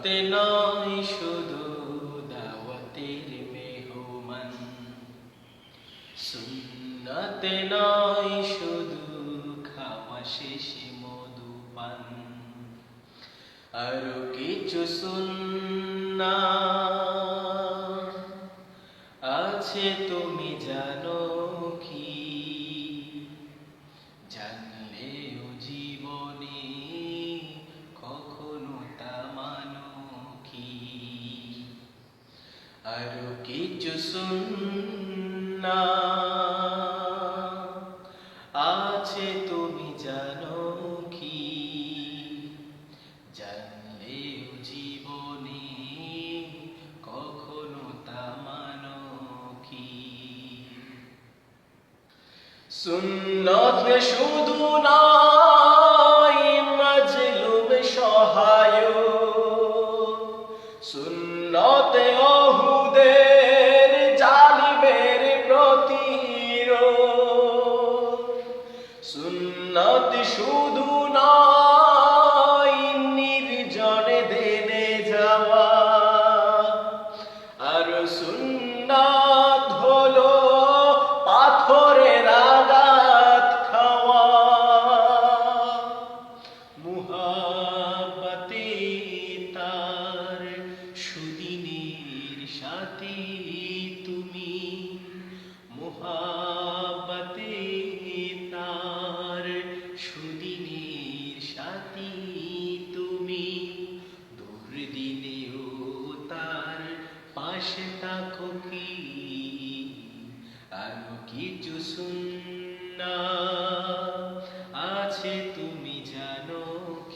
সুন্নতে নয়, শুধু দাওয়াতের মেহমান। সুন্নতে নয়, শুধু খাওয়া শেষে মধুপান আরও কিছু সুন্না আছে, তুমি জানো কি? সুন্না আছে তুমি জানো কি? জানলেও জীবনে কখনো তা মানো কি? সুন্নত শুধু নয় মজলুম সহায় সুন্নত অহুদের মুহাব্বতে তার সুদিনের সাথে তুমি মুহাব্বতে তার সুদিনের সাথে তুমি দুর্দিনেও তার পাশে থাকো কি? আরও কিছু সুন্না আছে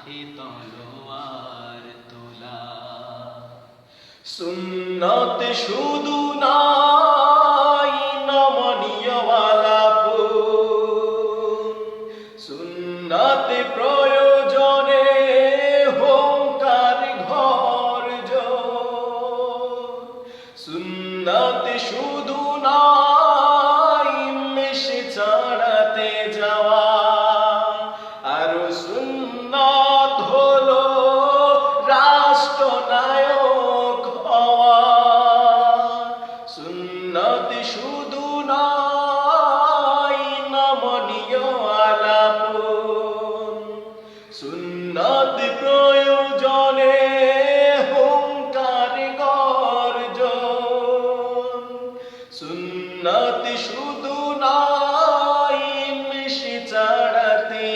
হাতে তলোয়ার তোলা। সুন্নত শুধু নাই নমনীয়ওয়ালা সুন্নত প্রয়োজনে হোমকার ঘর সুন্নত শুধু নাই জিন্নাত শুধু নাই নমনীয় আলাপন। সুন্নাত প্রয়োজনে হুঙ্কার গর্জন। সুন্নাত শুধু নাই মিশি ছাড়াতে